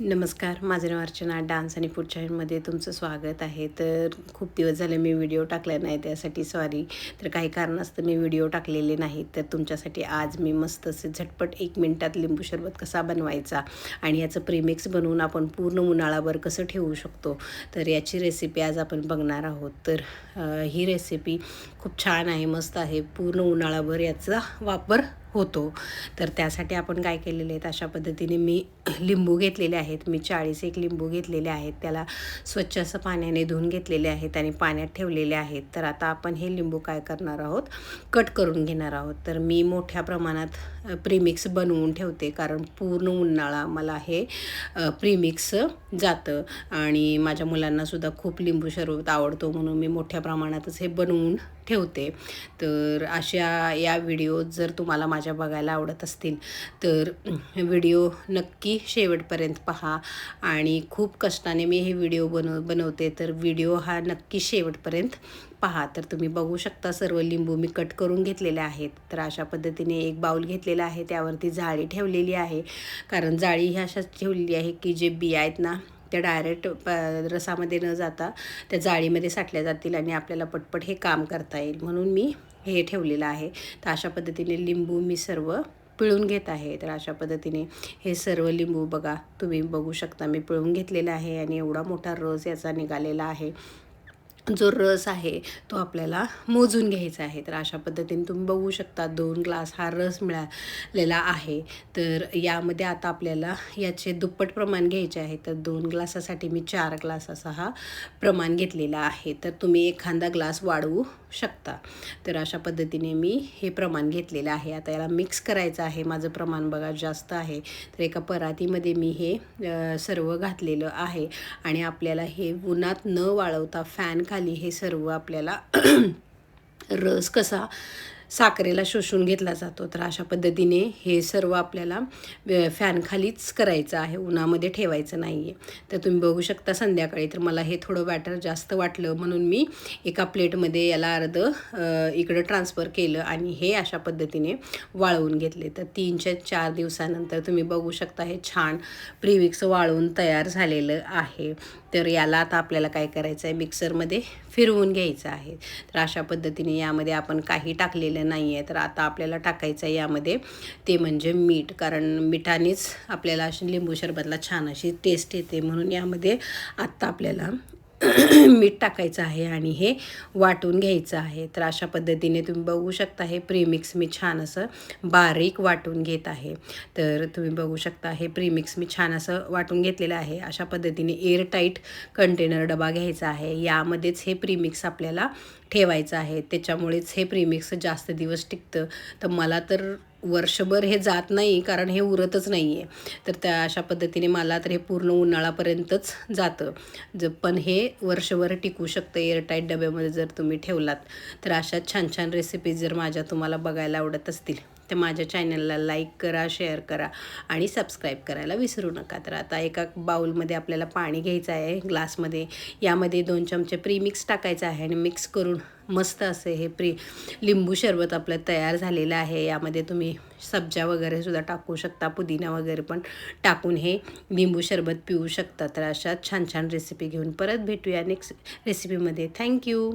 नमस्कार माझं नाव अर्चना डान्स आणि फूड चॅनलमध्ये तुमचं स्वागत आहे. तर खूप दिवस झाले मी व्हिडिओ टाकला नाही त्यासाठी सॉरी तर काही कारणास्तव मी व्हिडिओ टाकलेले नाहीत. तर तुमच्यासाठी आज मी मस्त असे झटपट एक मिनटात लिंबू सरबत कसा बनवायचा आणि याचं प्रीमिक्स बनवून आपण पूर्ण उन्हाळाभर कसं ठेवू शकतो तर याची रेसिपी आज आपण बघणार आहोत. तर ही रेसिपी खूप छान आहे मस्त आहे. पूर्ण उन्हाळाभर याचा वापर होतो. तर त्यासाठी आपण काय केलेले आहेत अशा पद्धतीने मी लिंबू घेतलेले आहेत. मी चाळीस एक लिंबू घेतलेले आहेत. त्याला स्वच्छ असं पाण्याने धुवून घेतलेले आहेत आणि पाण्यात ठेवलेले आहेत. तर आता आपण हे लिंबू काय करणार आहोत कट करून घेणार आहोत. तर मी मोठ्या प्रमाणात प्रीमिक्स बनवून ठेवते कारण पूर्ण उन्हाळा मला हे प्रीमिक्स जातं आणि माझ्या मुलांनासुद्धा खूप लिंबू शरबत आवडतो म्हणून मी मोठ्या प्रमाणातच हे बनवून ठेवते. तर अशा या व्हिडिओ जर तुम्हाला माझ्या बघायला आवडत असतील तर व्हिडिओ नक्की शेवटपर्यंत पहा. आणि खूप कष्टाने मी हे व्हिडिओ बनव बनवते तर व्हिडिओ हा नक्की शेवटपर्यंत पहा. तर तुम्ही बघू शकता सर्व लिंबू मी कट करून घेतलेले आहेत. तर अशा पद्धतीने एक बाऊल घेतलेला आहे त्यावरती जाळी ठेवलेली आहे. कारण जाळी ही अशाच ठेवलेली आहे की जे बिया आहेत ना त्या डायरेक्ट प रसामध्ये न जाता त्या जाळीमध्ये साठल्या जातील आणि आपल्याला पटपट हे काम करता येईल. म्हणून मी हे ठेवलेलं आहे. तर अशा पद्धतीने लिंबू मी सर्व पिळून घेत आहे. तर अशा पद्धतीने हे सर्व लिंबू बघा तुम्ही बघू शकता. मी पिळून घेतलेलं आहे आणि एवढा मोठा रस याचा निघालेला आहे. जो रस आहे तो आपल्याला मोजून घ्यायचा आहे. तर अशा पद्धतीने तुम्ही बघू शकता दोन ग्लास हा रस मिळालेला आहे. तर यामध्ये आता आपल्याला याचे दुप्पट प्रमाण घ्यायचे आहे. तर दोन ग्लासासाठी मी चार ग्लास असा हा प्रमाण घेतलेला आहे. तर तुम्ही एखादा ग्लास वाढवू शकता. तर अशा पद्धतीने मी हे प्रमाण घेतलेलं आहे. आता याला मिक्स करायचं आहे. माझं प्रमाण बघा जास्त आहे. तर एका परातीमध्ये मी हे सर्व घातलेलं आहे. आणि आपल्याला हे उन्हात न वाळवता फॅन खाली हे सर्व आपल्याला रस कसा साखरेला शोषून घेतला जातो. तर अशा पद्धतीने हे सर्व आपल्याला फॅनखालीच करायचं आहे उन्हामध्ये ठेवायचं नाही आहे तर तुम्ही बघू शकता संध्याकाळी तर मला हे थोडं बॅटर जास्त वाटलं म्हणून मी एका प्लेटमध्ये याला अर्ध इकडं ट्रान्सफर केलं आणि हे अशा पद्धतीने वाळवून घेतले. तर तीनच्या चार दिवसानंतर तुम्ही बघू शकता हे छान प्रिविक्स वाळवून तयार झालेलं आहे. तर याला आता आपल्याला काय करायचं आहे मिक्सरमध्ये फिरवून घ्यायचं आहे. तर अशा पद्धतीने यामध्ये आपण काही टाकलेलं नाही आहे तर आता आपल्याला टाकायचं आहे यामध्ये. ते म्हणजे मीठ. कारण मिठानेच आपल्याला अशी लिंबू सरबतला छान अशी टेस्ट येते. म्हणून यामध्ये आत्ता आपल्याला मीठ टाकायचं आहे आणि हे वाटून घ्यायचं आहे. तर अशा पद्धतीने तुम्ही बघू शकता हे प्रीमिक्स मी छान असं बारीक वाटून घेत आहे. तर तुम्ही बघू शकता हे प्रीमिक्स मी छान असं वाटून घेतलेलं आहे. अशा पद्धतीने एअरटाईट कंटेनर डबा घ्यायचा आहे. यामध्येच हे प्रीमिक्स आपल्याला ठेवायचं आहे. त्याच्यामुळेच हे प्रीमिक्स जास्त दिवस टिकतं. तर मला तर वर्षभर हे जात नाही कारण हे उरतच नाही आहे तर त्या अशा पद्धतीने मला तर हे पूर्ण उन्हाळापर्यंतच जातं. ज पण हे वर्षभर टिकू शकतं एअरटाईट डब्यामध्ये जर तुम्ही ठेवलात तर अशा छान छान रेसिपीज जर माझ्या तुम्हाला बघायला आवडत असतील. तर माझ्या चॅनलला लाईक करा शेअर करा आणि सबस्क्राईब करायला विसरू नका. तर आता एका बाउलमध्ये आपल्याला पाणी घ्यायचं आहे ग्लासमध्ये. यामध्ये दोन चमचे प्रीमिक्स टाकायचं आहे आणि मिक्स करून मस्त असे हे प्री लिंबू सरबत आपलं तयार झालेलं आहे. यामध्ये तुम्ही सब्जा वगैरे सुद्धा टाकू शकता पुदिना वगैरे पण टाकून हे लिंबू सरबत पिऊ शकता. तर अशा छान छान रेसिपी घेऊन परत भेटूया नेक्स्ट रेसिपीमध्ये थँक्यू